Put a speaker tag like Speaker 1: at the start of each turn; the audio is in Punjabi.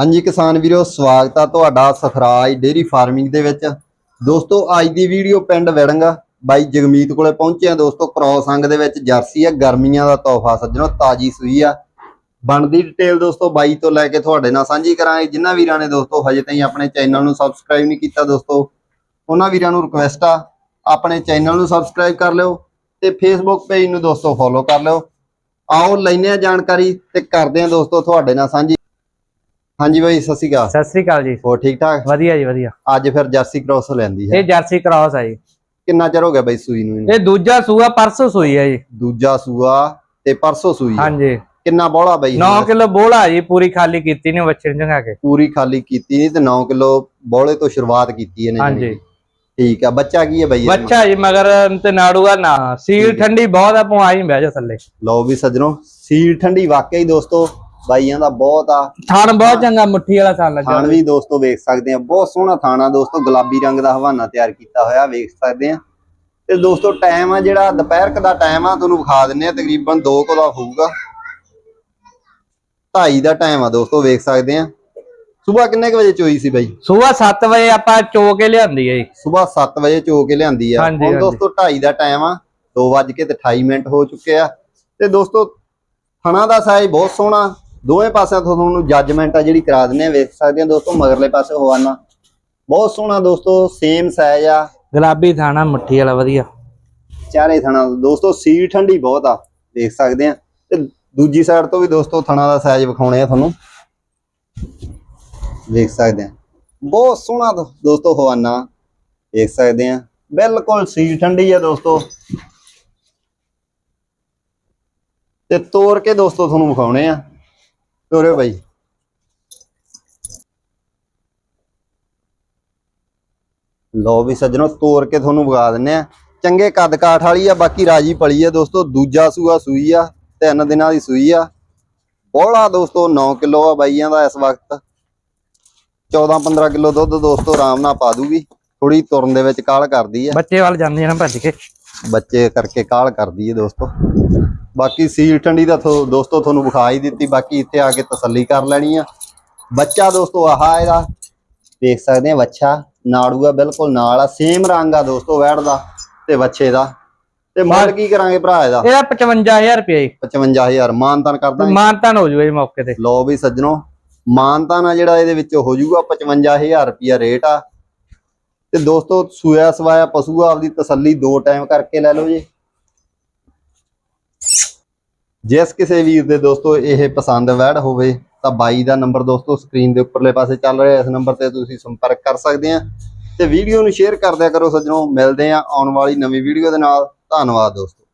Speaker 1: ਹਾਂਜੀ ਕਿਸਾਨ ਵੀਰੋ, ਸਵਾਗਤ ਆ ਤੁਹਾਡਾ ਸਖਰਾਜ ਡੇਰੀ ਫਾਰਮਿੰਗ ਦੇ ਵਿੱਚ। ਦੋਸਤੋ, ਅੱਜ ਦੀ ਵੀਡੀਓ ਪਿੰਡ ਵਿੜੰਗਾ, ਬਾਈ ਜਗਮੀਤ ਕੋਲੇ ਪਹੁੰਚਿਆ ਦੋਸਤੋ ਕ੍ਰੋਸ ਅੰਗ ਦੇ ਵਿੱਚ ਜਰਸੀ ਆ, ਗਰਮੀਆਂ ਦਾ ਤੋਹਫਾ ਸੱਜਣੋ, ਤਾਜੀ ਸੂਈ ਆ। ਬਣਦੀ ਡਿਟੇਲ ਦੋਸਤੋ, ਬਾਈ ਤੋਂ ਲੈ ਕੇ ਤੁਹਾਡੇ ਨਾਲ ਸਾਂਝੀ ਕਰਾਂਗੇ। ਜਿਨ੍ਹਾਂ ਵੀਰਾਂ ਨੇ ਦੋਸਤੋ, ਹਜੇ ਤਾਈਂ ਆਪਣੇ ਚੈਨਲ ਨੂੰ ਸਬਸਕ੍ਰਾਈਬ ਨਹੀਂ ਕੀਤਾ ਦੋਸਤੋ, ਉਹਨਾਂ ਵੀਰਾਂ ਨੂੰ ਰਿਕੁਐਸਟ ਆ, ਆਪਣੇ ਚੈਨਲ ਨੂੰ ਸਬਸਕ੍ਰਾਈਬ ਕਰ ਲਿਓ ਤੇ ਫੇਸਬੁੱਕ ਪੇਜ ਨੂੰ ਦੋਸਤੋ ਫੋਲੋ ਕਰ ਲਿਓ। ਆਓ ਲੈਨੇ ਆ ਜਾਣਕਾਰੀ ਤੇ ਕਰਦੇ ਆ ਦੋਸਤੋ, ਤੁਹਾਡੇ ਨਾਲ ਸਾਂਝੀ। ਹਾਂਜੀ ਬਾਈ ਸਤਿ ਸ਼੍ਰੀ ਅਕਾਲ।
Speaker 2: ਸਤਿ ਸ੍ਰੀ ਅਕਾਲ ਜੀ।
Speaker 1: ਹੋਰ ਠੀਕ ਠਾਕ?
Speaker 2: ਵਧੀਆ ਜੀ ਵਧੀਆ।
Speaker 1: ਅੱਜ ਫਿਰ ਜਰਸੀ ਕ੍ਰੋਸ ਲੈਂਦੀ ਹੈ।
Speaker 2: ਇਹ ਜਰਸੀ ਕ੍ਰਾਸ ਆ ਜੀ।
Speaker 1: ਕਿੰਨਾ ਚਿਰ ਹੋ ਗਿਆ ਬਾਈ ਸੂਈ ਨੂੰ?
Speaker 2: ਇਹ ਦੂਜਾ ਸੂਆ ਪਰਸੋਂ ਸੂਈ ਹੈ ਜੀ।
Speaker 1: ਦੂਜਾ ਸੂਆ ਤੇ ਪਰਸੋਂ ਸੂਈ ਹੈ।
Speaker 2: ਹਾਂਜੀ।
Speaker 1: ਕਿੰਨਾ ਬੋਲਾ ਬਾਈ
Speaker 2: 9 ਕਿਲੋ ਬੋਲਾ ਜੀ ਪੂਰੀ ਖਾਲੀ ਕੀਤੀ ਨੇ ਬੱਚੇ ਜਗਾ ਕੇ।
Speaker 1: ਪੂਰੀ ਖਾਲੀ ਕੀਤੀ ਨਹੀਂ ਤੇ 9 ਕਿਲੋ ਬੋਲੇ ਤੋਂ ਸ਼ੁਰੂਆਤ ਕੀਤੀ ਇਹਨੇ
Speaker 2: ਹਾਂਜੀ।
Speaker 1: ਠੀਕ ਆ ਬੱਚਾ ਕੀ ਹੈ ਬਾਈ?
Speaker 2: ਬੱਚਾ ਜੀ ਮਗਰ ਤੇ ਨਾੜੂਗਾ ਨਾ। ਸੀਲ ਠੰਡੀ ਬਹੁਤ ਆ ਪੁਆਈ ਬਹਿ ਜਾ ਥੱਲੇ।
Speaker 1: ਲਓ ਵੀ ਸੱਜਣੋ ਸੀਲ ਠੰਡੀ ਵਾਕਈ ਦੋਸਤੋ। ਬਾਈਆਂ ਦਾ ਬਹੁਤ ਆ।
Speaker 2: ਥਣ ਬਹੁਤ ਚੰਗਾ ਮੁੱਠੀ ਵਾਲਾ ਥਣ ਲੱਗਾ
Speaker 1: ਥਾਣ ਵੀ ਦੋਸਤੋ ਵੇਖ ਸਕਦੇ ਆ ਬਹੁਤ ਸੋਹਣਾ ਥਾਣਾ ਦੋਸਤੋ ਗੁਲਾਬੀ ਰੰਗ ਦਾ ਹਵਾਨਾ ਤਿਆਰ ਕੀਤਾ ਹੋਇਆ ਵੇਖ ਸਕਦੇ ਆ। ਤੇ ਦੋਸਤੋ ਟਾਈਮ ਆ ਜਿਹੜਾ ਦੁਪਹਿਰ ਕ ਦਾ ਟਾਈਮ ਆ ਤੁਹਾਨੂੰ ਵਿਖਾ ਦਿੰਨੇ ਆ ਤਕਰੀਬਨ 2 ਕੁ ਦਾ ਹੋਊਗਾ। 2:30 ਦਾ ਟਾਈਮ ਆ ਦੋਸਤੋ ਵੇਖ ਸਕਦੇ ਆ। ਸਵੇਰ ਕਿੰਨੇ ਕੁ ਵਜੇ ਚੋਈ ਸੀ ਬਾਈ?
Speaker 2: ਸੂਆ 7 ਵਜੇ ਆਪਾਂ ਚੋ ਕੇ ਲਿਆਂਦੀ ਹੈ
Speaker 1: ਸਵੇਰ 7 ਵਜੇ ਚੋ ਕੇ ਲਿਆਂਦੀ ਆ। ਹੁਣ। ਦੋਸਤੋ 2:30 ਦਾ ਟਾਈਮ ਆ 2:28 ਮਿੰਟ ਹੋ ਚੁੱਕੇ ਆ। ਤੇ ਦੋਸਤੋ ਥਣਾ ਦਾ ਸਾਈਜ਼ ਬਹੁਤ ਸੋਹਣਾ ਦੋਵੇਂ ਪਾਸਿਆਂ ਤੋਂ ਤੁਹਾਨੂੰ ਜੱਜਮੈਂਟ ਆ ਜਿਹੜੀ ਕਰਾ ਦਿੰਨੇ ਆ ਵੇਖ ਸਕਦੇ ਆ ਦੋਸਤੋ ਮਗਰਲੇ ਪਾਸੇ ਹਵਾਨਾ। ਬਹੁਤ ਸੋਹਣਾ ਦੋਸਤੋ ਸੇਮ ਸਾਈਜ਼ ਆ।
Speaker 2: ਗੁਲਾਬੀ ਥਾਣਾ ਮੁੱਠੀ ਵਾਲਾ ਵਧੀਆ।
Speaker 1: ਚਾਰੇ ਥਣਾ। ਦੋਸਤੋ ਸੀਲ ਠੰਡੀ ਬਹੁਤ ਆ ਦੇਖ ਸਕਦੇ ਆ। ਤੇ ਦੂਜੀ ਸਾਈਡ ਤੋਂ ਵੀ ਦੋਸਤੋ ਥਣਾ ਦਾ ਸਾਈਜ਼ ਵਿਖਾਉਣੇ ਆ ਤੁਹਾਨੂੰ। ਦੇਖ ਸਕਦੇ ਆ। ਬਹੁਤ ਸੋਹਣਾ ਦੋਸਤੋ ਹਵਾਨਾ। ਦੇਖ ਸਕਦੇ ਆ। ਬਿਲਕੁਲ ਸੀਲ ਠੰਡੀ ਆ ਦੋਸਤੋ। ਤੇ ਤੋੜ ਕੇ ਦੋਸਤੋ ਤੁਹਾਨੂੰ ਵਿਖਾਉਣੇ ਆ। ਤੋਰਿਓ ਬਾਈ। ਲੋ ਵੀ ਸੱਜਣੋ ਤੋੜ ਕੇ ਤੁਹਾਨੂੰ ਵਿਖਾ ਦਿੰਨੇ ਆ ਚੰਗੇ ਕੱਦ ਕਾਠ ਵਾਲੀ ਆ ਬਾਕੀ ਰਾਜੀ ਪਲੀ ਆ ਦੋਸਤੋ। ਦੂਜਾ ਸੂਆ ਸੂਈ ਆ ਤਿੰਨ ਦਿਨਾਂ ਦੀ ਸੂਈ ਆ। ਬੋਲਾ ਦੋਸਤੋ 9 ਕਿਲੋ ਆ ਬਾਈਆਂ ਦਾ ਇਸ ਵਕਤ। 14 15 ਕਿਲੋ ਦੁੱਧ ਦੋਸਤੋ ਆਰਾਮ ਨਾਲ ਪਾ ਦੂਗੀ। ਥੋੜੀ ਤੁਰਨ ਦੇ ਵਿੱਚ ਕਾਲ ਕਰਦੀ ਆ।
Speaker 2: ਬੱਚੇ ਵੱਲ ਜਾਂਦੇ ਆ ਨਾ ਭੱਜ ਕੇ।
Speaker 1: ਬੱਚੇ ਕਰਕੇ ਕਾਲ ਕਰਦੀ ਹੈ ਦੋਸਤੋ। ਬਾਕੀ ਸੀਲ ਠੰਡੀ ਦਾ ਦੋਸਤੋ ਤੁਹਾਨੂੰ ਵਿਖਾ ਹੀ ਦਿੱਤੀ ਬਾਕੀ ਇੱਥੇ ਆ ਕੇ ਤਸੱਲੀ ਕਰ ਲੈਣੀ ਆ। ਬੱਚਾ ਦੋਸਤੋ ਆਹ ਇਹਦਾ ਦੇਖ ਸਕਦੇ ਆ ਬੱਚਾ ਨਾੜੂਆ ਬਿਲਕੁਲ ਨਾਲ ਆ ਸੇਮ ਰੰਗ ਆ ਦੋਸਤੋ ਵੈੜ ਦਾ ਤੇ ਬੱਚੇ ਦਾ। ਤੇ ਮੁੱਲ ਕੀ ਕਰਾਂਗੇ ਭਰਾ ਇਹਦਾ?
Speaker 2: ਇਹਦਾ 55000 ਰੁਪਏ ਜੀ।
Speaker 1: 55000 ਮਾਨਤਾਨ ਕਰਦਾ
Speaker 2: ਮਾਨਤਾਨ ਹੋ ਜੂਗਾ ਜੀ ਮੌਕੇ ਤੇ।
Speaker 1: ਲੋ ਵੀ ਸੱਜਣੋ ਮਾਨਤਾਨ ਆ ਜਿਹੜਾ ਇਹਦੇ ਵਿੱਚ ਹੋ ਜਾਊਗਾ 55000 ਰੁਪਿਆ ਰੇਟ ਆ। ਤੇ ਦੋਸਤੋ ਸੂਆ ਸਵਾਇਆ ਪਸ਼ੂ ਆਪਦੀ ਤਸੱਲੀ ਦੋ ਟਾਈਮ ਕਰਕੇ ਲੈ ਲਓ ਜੀ। ਜਿਸ ਕਿਸੇ ਵੀਰ ਦੇ ਦੋਸਤੋ ਇਹ ਪਸੰਦ ਵੈੜ ਹੋਵੇ, ਤਾਂ ਬਾਈ ਦਾ ਨੰਬਰ ਦੋਸਤੋ ਸਕਰੀਨ ਦੇ ਉੱਪਰਲੇ ਪਾਸੇ ਚੱਲ ਰਿਹਾ ਇਸ ਨੰਬਰ ਤੇ ਤੁਸੀਂ ਸੰਪਰਕ ਕਰ ਸਕਦੇ ਆ ਤੇ ਵੀਡੀਓ ਨੂੰ ਸ਼ੇਅਰ ਕਰ ਦਿਆ ਕਰੋ ਸੱਜਣੋ। ਮਿਲਦੇ ਆ ਆਉਣ ਵਾਲੀ ਨਵੀਂ ਵੀਡੀਓ ਦੇ ਨਾਲ। ਧੰਨਵਾਦ ਦੋਸਤੋ।